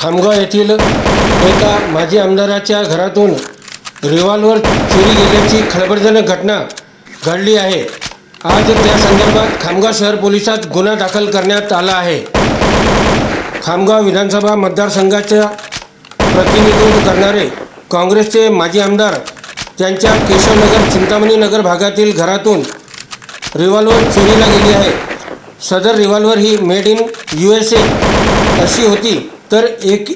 खामगाव येथील एका माजी आमदाराच्या घरातून रिव्हॉल्वर चोरी गेल्याची खळबळजनक घटना घडली आहे. आज त्या संदर्भात खामगाव शहर पोलिसात गुन्हा दाखल करण्यात आला आहे. खामगाव विधानसभा मतदारसंघाच्या प्रतिनिधित्व करणारे काँग्रेसचे माजी आमदार त्यांच्या केशवनगर चिंतामणी नगर भागातील घरातून रिव्हॉल्वर चोरीला गेली आहे. सदर revolver he made in U S A अशी होती. तर एक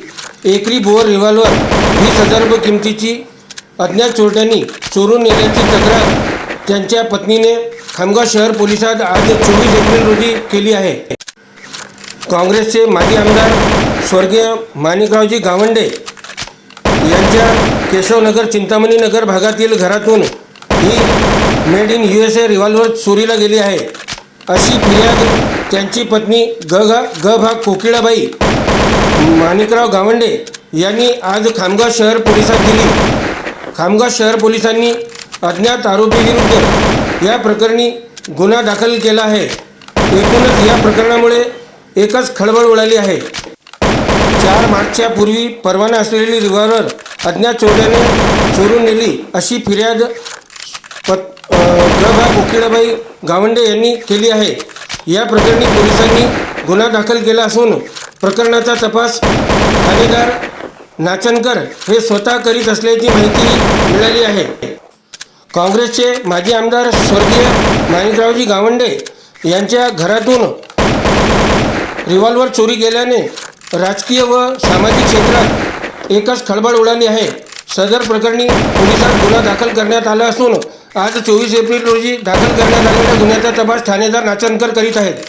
एकरी बोअर रिव्हॉल्वर वीस हजार रुपये किमतीची अज्ञात चोरट्यांनी चोरून नेल्याची तक्रार त्यांच्या पत्नीने खामगाव शहर पोलिसात आज चोवीस एप्रिल रोजी केली आहे. काँग्रेसचे माजी आमदार स्वर्गीय माणिकरावजी गावंडे यांच्या केशवनगर चिंतामणी नगर भागातील घरातून ही made in U S A revolver चोरीला गेली आहे. अशी फिर्याद त्यांची पत्नी ग ग ग भाग कोकिळाबाई माणिकराव गावंडे यांनी आज खामगाव शहर पोलिसात दिली. खामगाव शहर पोलिसांनी अज्ञात आरोपीविरुद्ध या प्रकरणी गुन्हा दाखल केला आहे. एकूणच या प्रकरणामुळे एकच खळबळ उडाली आहे. चार मार्चच्या पूर्वी परवाना असलेली रिव्हॉल्वर अज्ञात चोरट्याने चोरून नेली अशी फिर्याद पत ग कोकिळाबाई गावंडे यांनी केली आहे. या प्रकरणी पोलिसांनी गुन्हा दाखल केला असून प्रकरणाचा तपास ठाणेदार नाचनकर हे स्वतः करीत असल्याची माहिती मिळाली आहे. काँग्रेसचे माजी आमदार स्वर्गीय माणिकरावजी गावंडे यांच्या घरातून रिव्हॉल्वर चोरी केल्याने राजकीय व सामाजिक क्षेत्रात एकच खळबळ उडाली आहे. सदर प्रकरणी पोलिसात गुन्हा दाखल करण्यात आला असून आज चोवीस एप्रिल रोजी दाखल करण्यात आलेल्या गुन्ह्याचा तपास ठाणेदार नाचनकर करीत आहेत.